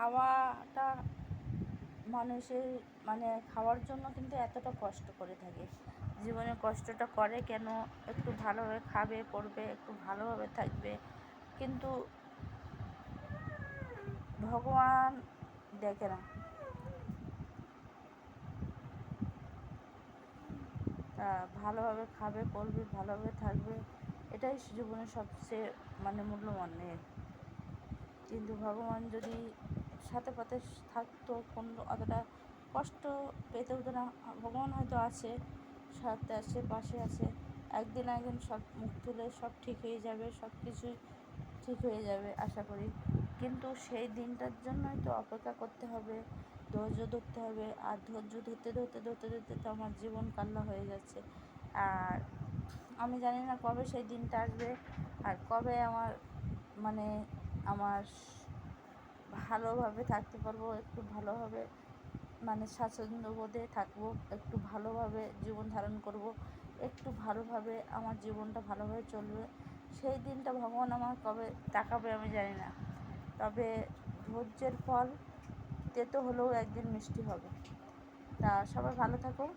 খাওয়াটা মানুষের মানে খাওয়ার জন্য কিন্তু এতটা কষ্ট করে থাকে। জীবনে কষ্টটা করে কেন? একটু ভালোভাবে খাবে, পড়বে, একটু ভালোভাবে থাকবে। কিন্তু ভগবান দেখে না। ভালোভাবে খাবে, পড়বে, ভালোভাবে থাকবে, এটাই জীবনের সবচেয়ে মানে মূল্যবান কিন্তু ভগবান যদি সাথে পাতে থাকতো, কোন অতটা কষ্ট পেতে হতো না। ভগবান হয়তো আছে, সাথে আছে, পাশে আছে। একদিন একদিন সব মুখ তুলে সব ঠিক হয়ে যাবে, সব কিছুই ঠিক হয়ে যাবে, আশা করি। কিন্তু সেই দিনটার জন্যই তো অপেক্ষা করতে হবে, ধৈর্য ধরতে হবে। আর ধৈর্য ধরতে ধরতে ধরতে ধরতে তো আমার জীবন কান্না হয়ে যাচ্ছে। আর আমি জানি না কবে সেই দিনটা আসবে, আর কবে আমার মানে আমার ভালোভাবে থাকতে পারব, একটু ভালোভাবে মানে স্বাচ্ছন্দ্য বোধে থাকব, একটু ভালোভাবে জীবন ধারণ করব, একটু ভালোভাবে আমার জীবনটা ভালোভাবে চলবে। সেই দিনটা ভগবান আমার কবে তাকাবে আমি জানি না। তবে ধৈর্যের ফল, তেতো হলেও একদিন মিষ্টি হবে। তা সবাই ভালো থাকো।